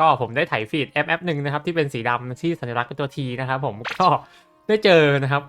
ก็ผมได้ถ่ายฟีดแอปแอปหนึ่งนะครับที่เป็นสีดำที่สัญลักษณ์เป็นตัวทีนะครับผมก็ได้เจอนะครับ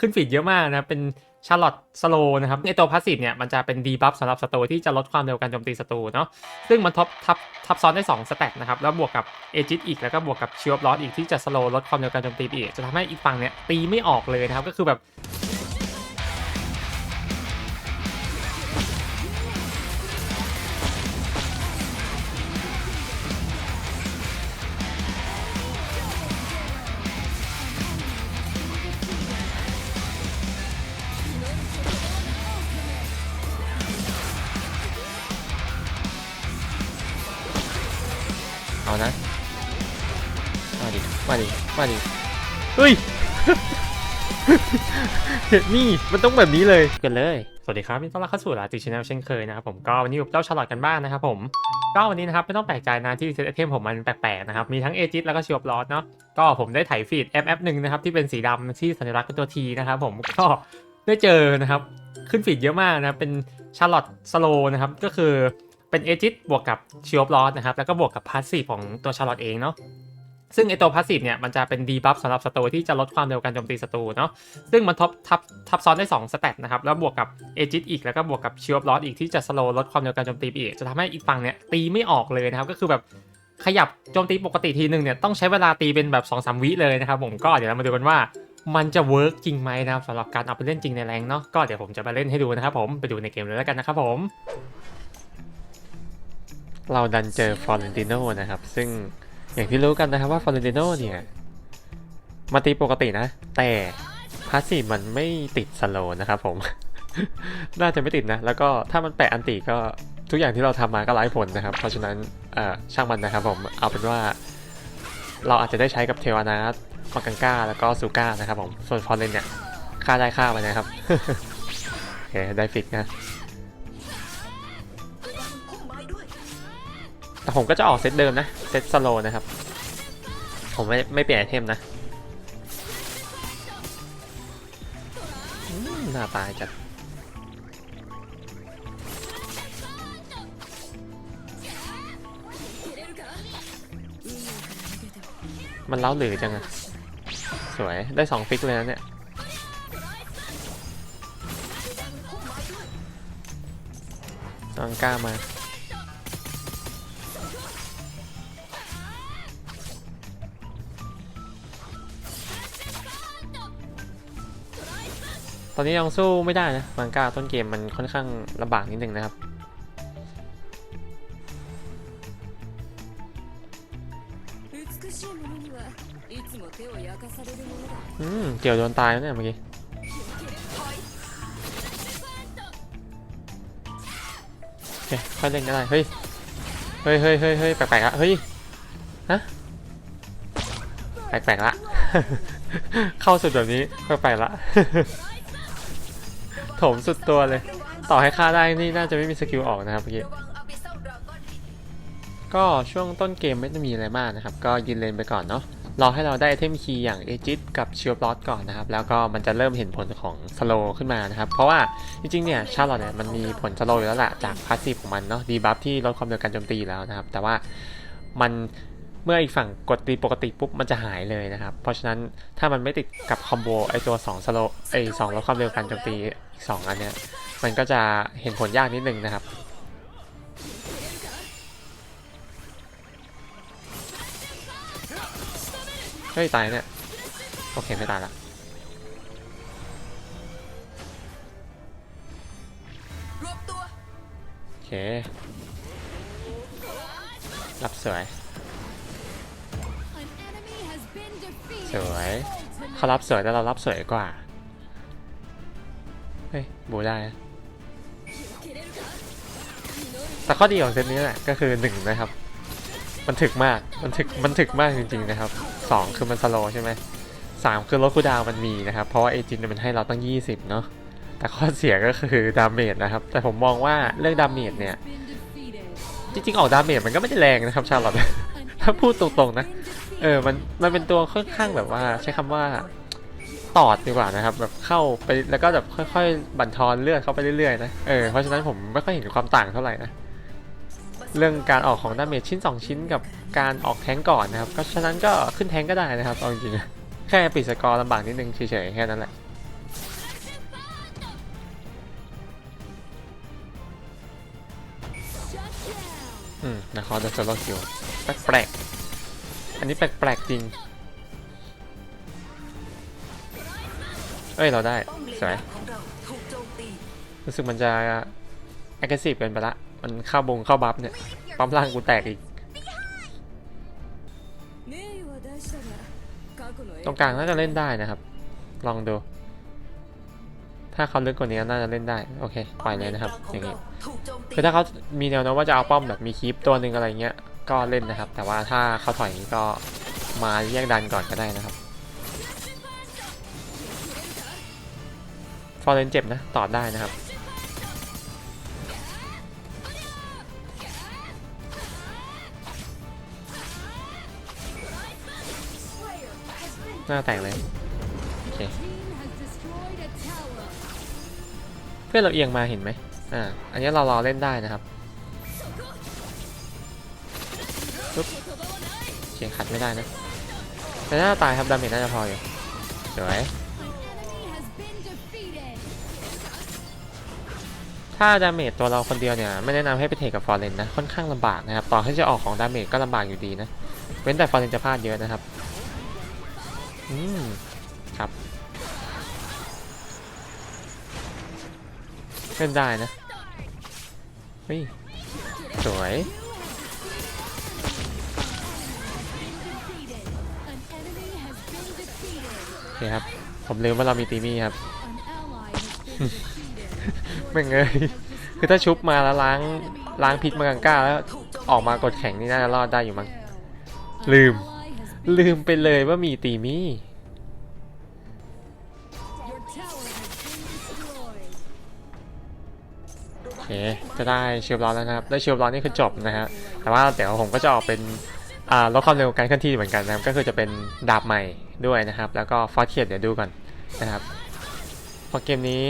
ขึ้นฟีดเยอะมากนะครับเป็นชาร์ลอตสโลนะครับในตัวพาสซีฟเนี่ยมันจะเป็นดีบัฟสำหรับศัตรูที่จะลดความเร็วการโจมตีศัตรูเนาะซึ่งมันท็อปทับทับซ้อนได้2สแต็กนะครับแล้วบวกกับเอจิตอีกแล้วก็บวกกับชิวอลอสอีกที่จะสโลลดความเร็วการโจมตีอีกจะทำให้อีกฝั่งเนี่ยตีไม่ออกเลยนะครับก็คือแบบ มาดิมาดิ มาดิ เฮ้ยเห็นนี่ มันต้องแบบนี้เลย กันเลย สวัสดีครับยินดีต้อนรับเข้าสู่ลาติชแนลเช่นเคยนะครับผม ก็วันนี้อยู่กับเจ้าชาร์ลอตกันบ้างนะครับผม ก็วันนี้นะครับไม่ต้องแปลกใจนะที่เซตไอเทมผมมันแปลกๆนะครับ มีทั้งเอจิตแล้วก็ชิวบลอสเนาะ ก็ผมได้ถ่ายฟีดแอปแอปหนึ่งนะครับที่เป็นสีดำที่สัญลักษณ์เป็นตัวทีนะครับผม ก็ได้เจอนะครับ ขึ้นฟีดเยอะมากนะครับเป็นชาร์ลอตสโลนะครับ ก็คือเป็นเอจิตบวกกับชิวบลอสนะครับ แล้วก็บวกกับพาสซีฟของตัวชาร์ลอตเองเนาะ ซึ่งไอตัวพาสซีฟเนี่ยมันจะเป็นดีบัฟสำหรับศัตรูที่จะลดความเร็วการโจมตีศัตรูเนาะซึ่งมันท็อปทับทับซ้อนได้2สแต็กนะครับแล้วบวกกับเอจิตอีกแล้วก็บวกกับชิวบลอสอีกที่จะสโลลดความเร็วการโจมตีอีกจะทำให้อีกฝั่งเนี่ยตีไม่ออกเลยนะครับก็คือแบบขยับโจมตีปกติทีหนึ่งเนี่ยต้องใช้เวลาตีเป็นแบบ2อสวิเลยนะครับผมก็เดี๋ยวเรามาดูกันว่ามันจะเวิร์กจริงไหมนะครับสำหรับการเอาไปเล่นจริงในแรงเนาะก็เดี๋ยวผมจะไปเล่นให้ดูนะครับผมไปดูในเกมเลยแล้วกันนะครับผมเราดันเจอฟอเรนติโนนะครับซึ่ง อย่างที่รู้กันนะครับว่าฟอร์เรนติโนเนี่ยมาตีปกตินะ แต่พาสซีฟมันไม่ติดสโลนะครับผม น่าจะไม่ติดนะ แล้วก็ถ้ามันแปะอันติก็ทุกอย่างที่เราทำมาก็ไร้ผลนะครับ เพราะฉะนั้นช่างมันนะครับผม เอาเป็นว่าเราอาจจะได้ใช้กับเทวานาสมากังก้า แล้วก็ซูก้านะครับผม ส่วนฟอร์เรนเนี่ยค่าได้ค่าไปนะครับโอเคได้ฟิกนะ แต่ผมก็จะออกเซตเดิมนะ เซตสโลนะครับ ผมไม่ไม่เปลี่ยนไอเทมนะหน้าตายจัดมันเล้าหรือจังอะสวย ได้สองฟิกเลยนะเนี่ยสังกล้ามา อนนี้ยังสู้ไม่ได้นะมังกาต้นเกมมันค่อนข้างลำบากนิดนึงนะครับอืมเกี่ยวโดนตายแล้วเนี่ยเมื่อกี้โอเคค่อยเล่นก็ได้เฮ้ยเฮ้ยเฮ้ยเฮ้ยเฮ้ยแปลกๆละเฮ้ยฮะแปลกๆละ เข้าสุดแบบนี้แปลกๆละ ถมสุดตัวเลย ต่อให้ฆ่าได้นี่น่าจะไม่มีสกิลออกนะครับเมื่อกี้ก็ช่วงต้นเกมไม่ได้มีอะไรมากนะครับ ก็ยืนเลนไปก่อนเนาะรอให้เราได้ไอเทมคีย์อย่างเอจิตกับเชิลบลอสก่อนนะครับ แล้วก็มันจะเริ่มเห็นผลของสโลขึ้นมานะครับ เพราะว่าจริงๆเนี่ยชาร์ลอตเนี่ยมันมีผลสโลอยู่แล้วแหละจากพาสซีฟของมันเนาะดีบัฟที่ลดความเร็วการโจมตีแล้วนะครับ แต่ว่ามัน เมื่ออีกฝั่งกดตีปกติปุ๊บมันจะหายเลยนะครับ เพราะฉะนั้นถ้ามันไม่ติดกับคอมโบไอตัว2สโลไอสองลดความเร็วการโจมตีอีกสองอันเนี้ยมันก็จะเห็นผลยากนิดนึงนะครับเฮ้ยตายเนี่ยโอเคไม่ตายละโอเครับสวย สวยเขารับสวยแต่เรารับสวยกว่า เฮ้ยบูได้ แต่ข้อดีของเซตนี้แหละก็คือหนึ่งนะครับ มันถึกมาก มันถึก มันถึกมากจริงๆนะครับสองคือมันสโลใช่ไหมสามคือลดคูดาวมันมีนะครับ เพราะว่าเอจินมันให้เราตั้ง 20 เนาะ แต่ข้อเสียก็คือดาเมจนะครับ แต่ผมมองว่าเรื่องดาเมจเนี่ย จริงๆ ออกดาเมจมันก็ไม่ได้แรงนะครับชาลอตถ้าพูดตรงๆนะ เออมันมันเป็นตัวค่อนข้างแบบว่า ใช้คำว่าตอดดีกว่านะครับ แบบเข้าไปแล้วก็แบบค่อยๆบั่นทอนเลือดเข้าไปเรื่อยๆนะเออเพราะฉะนั้นผมไม่ค่อยเห็นความต่างเท่าไหร่นะเรื่องการออกของดาเมจชิ้น 2 ชิ้นกับการออกแทงก่อนนะครับก็ฉะนั้นก็ขึ้นแทงก็ได้นะครับเอาจริงๆแค่ปิดสกอร์ลำบากนิดนึงเฉยๆแค่นั้นแหละอืมนะคร์ดโซโลคิวแปลกๆ อันนี้แปลกๆจริง เอ้ยเราได้สวยรู้สึกมันจะ aggressive กันไปละ มันเข้าบงเข้าบัฟเนี่ย ปั๊มล่างกูแตกอีก ตรงกลางน่าจะเล่นได้นะครับ ลองดู ถ้าเขาลึกกว่านี้น่าจะเล่นได้ โอเค ปล่อยเลยนะครับ อย่างนี้ คือถ้าเขามีแนวโน้มว่าจะเอาป้อมแบบมีคีปตัวหนึ่งอะไรเงี้ย ก็เล่นนะครับ แต่ว่าถ้าเขาถอยก็มาแยกดันก่อนก็ได้นะครับฟอร์เรนเจ็บนะตอบได้นะครับหน้าแตกเลยโอเคเพื่อนเราเอียงมาเห็นไหมอ่าอันนี้เรารอเล่นได้นะครับ ปุ๊บโอเคขัดไม่ได้นะ แต่น่าตายครับดาเมจน่าจะพออยู่สวยถ้าดาเมจตัวเราคนเดียวเนี่ยไม่แนะนำให้ไปเทคกับฟอร์เรนนะค่อนข้างลำบากนะครับต่อให้จะออกของดาเมจก็ลำบากอยู่ดีนะเว้นแต่ฟอร์เรนจะพลาดเยอะนะครับอืมครับเล่นได้นะเฮ้ยสวย เคครับ ผมลืมว่าเรามีตีมี่ครับไม่งเงยคือถ้าชุบมาแล้วล้างล้างพิษมากังก้าแล้วถูกโจมออกมากดแข่งนี่น่าจะรอดได้อยู่มั้งลืม ลืมไปเลยว่ามีตีมี่โอเคจะได้เชียร์บอลแล้วนะครับ ได้เชียร์บอลนี่คือจบนะฮะแต่ว่าเดี๋ยวผมก็จะออกเป็นอ่าลดความเร็วการเคลื่อนที่เหมือนกันนะครับ ก็คือจะเป็นดาบใหม่ ด้วยนะครับ แล้วก็ฟอสเทียเดี๋ยวดูก่อนนะครับเพอเกมนี้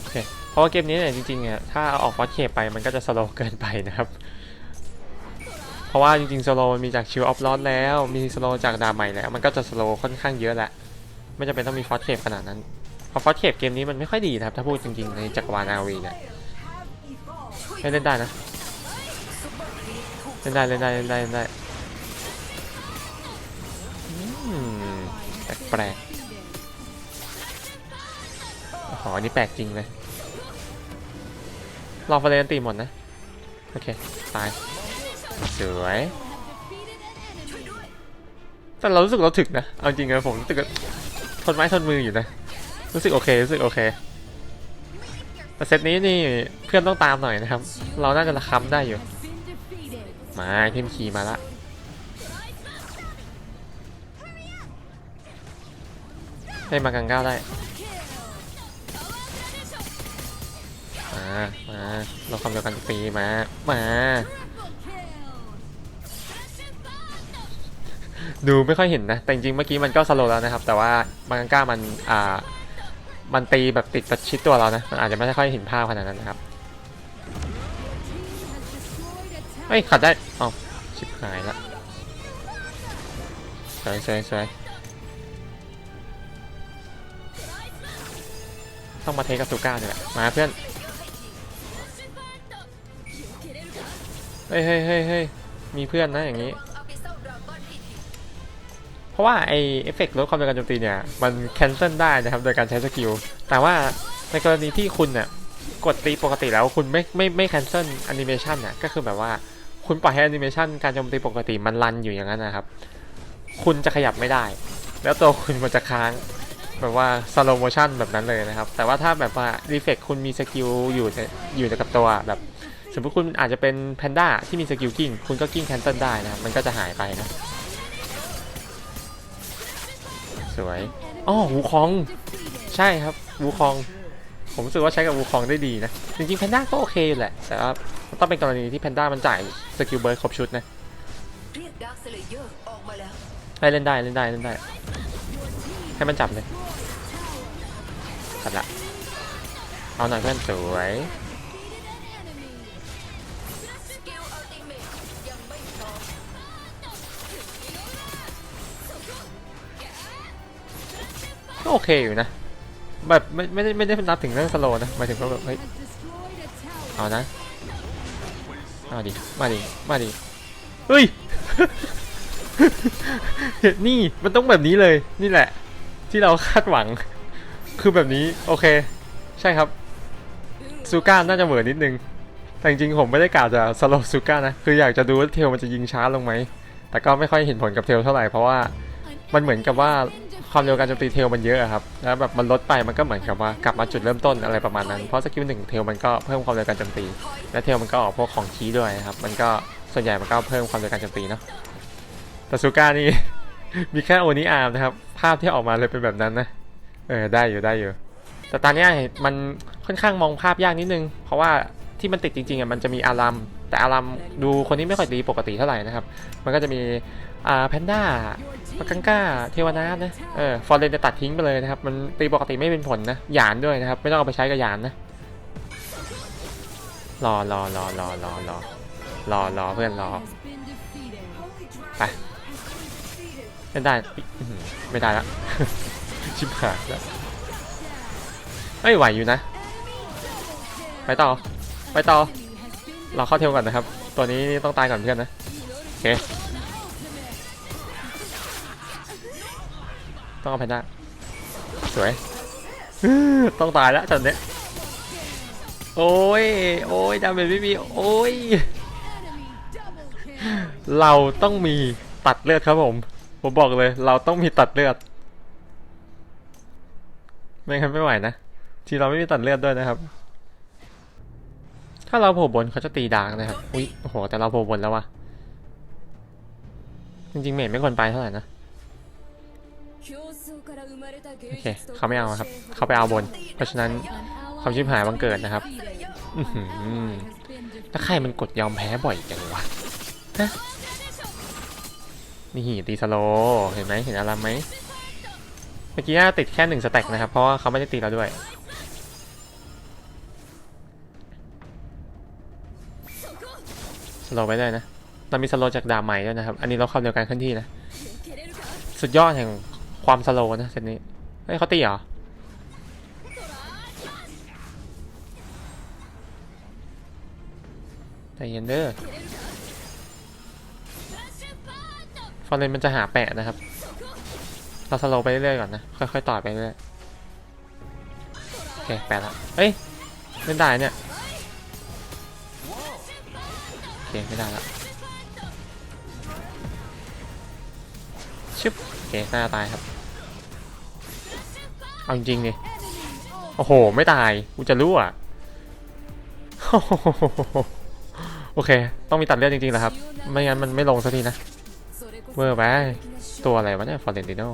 โอเคเพราะว่าเกมนี้เนี่ยจริงๆเนี่ยถ้าเอาออกฟอสเทียไปมันก็จะสโลว์เกินไปนะครับ เพราะว่าจริงๆสโลว์มันมีจากชิวออฟลอสแล้วมีสโลว์จากดาบใหม่แล้ว มันก็จะสโลว์ค่อนข้างเยอะแหละไม่จำเป็นต้องมีฟอสเทียขนาดนั้นพราะฟอสเทปเกมนี้มันไม่ค่อยดีนะครับ ถ้าพูดจริงๆในจักรวาลอาวีเนี่ยเล่นได้นะเล่นได้เล่นได้เล่นได้ ปลกอ๋ออันนี้แปลกจริงเลยรอฟาเรนตีหมดนะ โอเค ตาย สวย แต่เรารู้สึกเราถึกนะ เอาจริงเลยผมรู้สึกทนไม้ทนมืออยู่นะ รู้สึกโอเค รู้สึกโอเค แต่เซตนี้นี่เพื่อนต้องตามหน่อยนะครับ เราน่าจะระคำได้อยู่ มาเทมคีมาละ ได้มากังก้าวได้มามาเราความเดียวกันฟรีมามาดูไม่ค่อยเห็นนะ แต่จริงเมื่อกี้มันก็สโลว์แล้วนะครับ แต่ว่ามากังก้ามันอ่ามันตีแบบติดประชิดตัวเรานะ มันอาจจะไม่ค่อยเห็นภาพขนาดนั้นนะครับเฮ้ยขัดได้อ๋อชิบหายละสวยสวยสวย ต้องมาเทกับซูก้าเนี่ยแหละมาเพื่อนเฮ้ยเฮ้ยเฮ้ยเฮ้ยมีเพื่อนนะอย่างนี้ เพราะว่าไอเอฟเฟกต์ลดความเร็วการโจมตีเนี่ย มันแคนเซิลได้นะครับโดยการใช้สกิล แต่ว่าในกรณีที่คุณเนี่ยกดตีปกติแล้วคุณไม่ไม่ไม่แคนเซิลแอนิเมชันน่ะก็คือแบบว่าคุณปล่อยให้แอนิเมชันการโจมตีปกติมันรันอยู่อย่างนั้นนะครับ คุณจะขยับไม่ได้ แล้วตัวคุณมันจะค้าง แบบว่าสโลโมชันแบบนั้นเลยนะครับ แต่ว่าถ้าแบบว่ารีเฟกคุณมีสกิลอยู่ในอยู่ในกับตัวแบบสมมติคุณอาจจะเป็นแพนด้าที่มีสกิลกิ้งคุณก็กิ้งแคนเซิลได้นะครับ มันก็จะหายไปนะ สวยอ๋อวูคอง ใช่ครับวูคอง ผมรู้สึกว่าใช้กับวูคองได้ดีนะ จริงๆแพนด้าก็โอเคอยู่แหละ แต่ว่ามันต้องเป็นกรณีที่แพนด้ามันจ่ายสกิลเบิร์ดครบชุดนะเรียกดาร์คสเลเยอร์ออกมาแล้วให้เล่นได้เล่นได้เล่นได้ ให้มันจับเลย จับละเอาหน่อยเพื่อนสวยก็โอเคอยู่นะ แบบไม่ไม่ได้ไม่ได้นับถึงเรื่องสโลนะหมายถึงว่าแบบเฮ้ยเอานะมาดิมาดิมาดิเฮ้ยนี่มันต้องแบบนี้เลยนี่แหละ ที่เราคาดหวัง คือแบบนี้โอเค ใช่ครับซูก้าน่าจะเหมือนนิดนึง แต่จริงๆผมไม่ได้กล่าวจะสโลว์ซูก้านะ คืออยากจะดูว่าเทลมันจะยิงช้าลงไหม แต่ก็ไม่ค่อยเห็นผลกับเทลเท่าไหร่เพราะว่ามันเหมือนกับว่าความเร็วการโจมตีเทลมันเยอะครับ แล้วแบบมันลดไปมันก็เหมือนกับว่ากลับมาจุดเริ่มต้นอะไรประมาณนั้น เพราะสกิลหนึ่งเทลมันก็เพิ่มความเร็วการโจมตี และเทลมันก็ออกพวกของคีด้วยครับ มันก็ส่วนใหญ่มันก็เพิ่มความเร็วการโจมตีเนาะ แต่ซูก้านี่มีแค่โอนิอาร์มนะครับ ภาพที่ออกมาเลยเป็นแบบนั้นนะ ออได้อยู่ได้อยู่ แต่ตอนนี้มันค่อนข้างมองภาพยากนิดนึง เพราะว่าที่มันติดจริงๆอะมันจะมีอารัมแต่อารัมดูคนนี้ไม่ค่อยดีปกติเท่าไหร่นะครับ มันก็จะมีอ่าแพนด้าปากังก้า เทวนาทนะ เออ ฟอร์เรนจะตัดทิ้งไปเลยนะครับ มันตีปกติไม่เป็นผลนะ หยานด้วยนะครับ ไม่ต้องเอาไปใช้กับหยานนะ รอรอรอรอรอรอรอรอเพื่อนรอ ไป ไม่ได้ ไม่ได้ละ ชิบหายแล้วเอ้ยไหวอยู่นะ ไปต่อ ไปต่อ เราเข้าเทลก่อนนะครับ ตัวนี้ต้องตายก่อนเพื่อนนะ โอเค ต้องเอาแพนด้าสวย ต้องตายแล้วตอนนี้โอ้ย โอ้ยดาเมจไม่มี โอ้ย เราต้องมีตัดเลือดครับผม ผมบอกเลย เราต้องมีตัดเลือด ไม่งั้นไม่ไหวนะ ทีเราไม่มีตัดเลือดด้วยนะครับ ถ้าเราโผล่บนเขาจะตีดาร์กนะครับ อุ๊ยโอ้โห แต่เราโผล่บนแล้ววะจริงๆเมจไม่ควรไปเท่าไหร่นะ โอเค เขาไม่เอาครับ เขาไปเอาบน เพราะฉะนั้นความชิบหายบังเกิดนะครับอื้อหือถ้าใครมันกดยอมแพ้บ่อยจังวะนี่ตีสโล เห็นไหมเห็นอารามไหม เมื่อกี้น่าติดแค่หนึ่งสแต็กนะครับ เพราะว่าเขาไม่ได้ตีเราด้วย สโลว์ไปได้นะ เรามีสโลจากดาบใหม่ด้วยนะครับ อันนี้เราความเร็วการเคลื่อนที่นะ สุดยอดแห่งความสโลนะเซตนี้ เฮ้ยเขาตีเหรอใจเย็นเด้อฟอร์เรนมันจะหาแปะนะครับ เราสโลไปเรื่อยๆก่อนนะ ค่อยๆต่อไปเรื่อยโอเคแปะละเอ้ยเล่ได้เนี่ยโอเคไม่ได้ละชึบโอเคน่าตายครับเอาจริงดิโอ้โห ไม่ตาย กูจะรู้อะ โอเค ต้องมีตัดเลือดจริงๆนะครับ ไม่งั้นมันไม่ลงสักทีนะเวอร์ไปตัวอะไรวะเนี่ย ฟอร์เรนติโน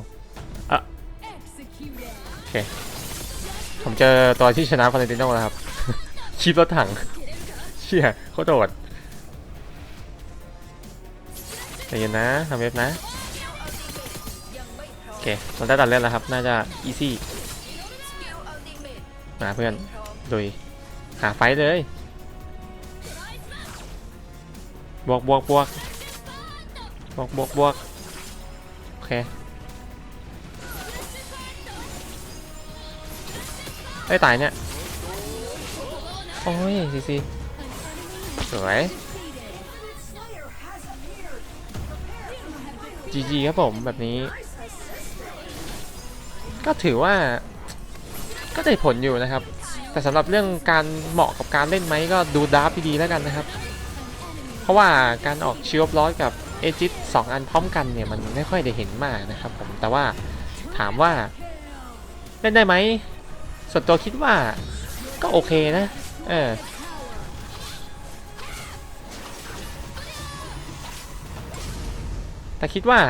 เค ผมเจอตัวที่ชนะฟอร์เรนติโนแล้วครับคีบรถถัง เชี่ยเขาโดดใจเย็นนะทำเว็บนะ โอเคเราได้ตัดเลือดแล้วครับ น่าจะอีซี่มาเพื่อนดุยหาไฟเลย บวกบวกบวกบวกบวกบวกโอเค ไอ้ตายเนี่ย โอ้ยซีซีสวยจีจีครับผมแบบนี้ ก็ถือว่า ก็ได้ผลอยู่นะครับ แต่สำหรับเรื่องการเหมาะกับการเล่นไหมก็ดูดราฟดีๆแล้วกันนะครับ เพราะว่าการออกชิวบลอสกับเอจิตสองอันพร้อมกันเนี่ย มันไม่ค่อยได้เห็นมากนะครับผมแต่ว่าถามว่า เล่นได้ไหม ส่วนตัวคิดว่าก็โอเคนะ เออแต่คิดว่า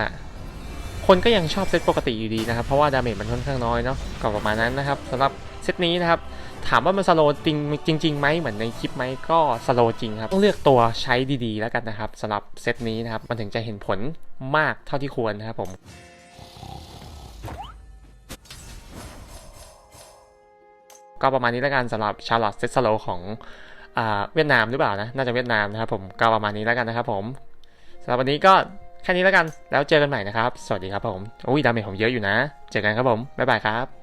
คนก็ยังชอบเซตปกติอยู่ดีนะครับ เพราะว่าดาเมจมันค่อนข้างน้อยเนาะก็ประมาณนั้นนะครับสำหรับเซตนี้นะครับ ถามว่ามันสโลว์จริงจริงไหมเหมือนในคลิปไหมก็สโลว์จริงครับ ต้องเลือกตัวใช้ดีๆ แล้วกันนะครับสำหรับเซตนี้นะครับ มันถึงจะเห็นผลมากเท่าที่ควรนะครับผม ก็ประมาณนี้แล้วกันสำหรับชาร์ลอตเซสโลของเวียดนามหรือเปล่านะน่าจะเวียดนามนะครับผมก็ประมาณนี้แล้วกันนะครับผมสำหรับวันนี้ก็แค่นี้แล้วกันแล้วเจอกันใหม่นะครับ สวัสดีครับผมอุ้ยดาเมจผมเยอะอยู่นะ เจอกันครับผมบ๊ายบายครับ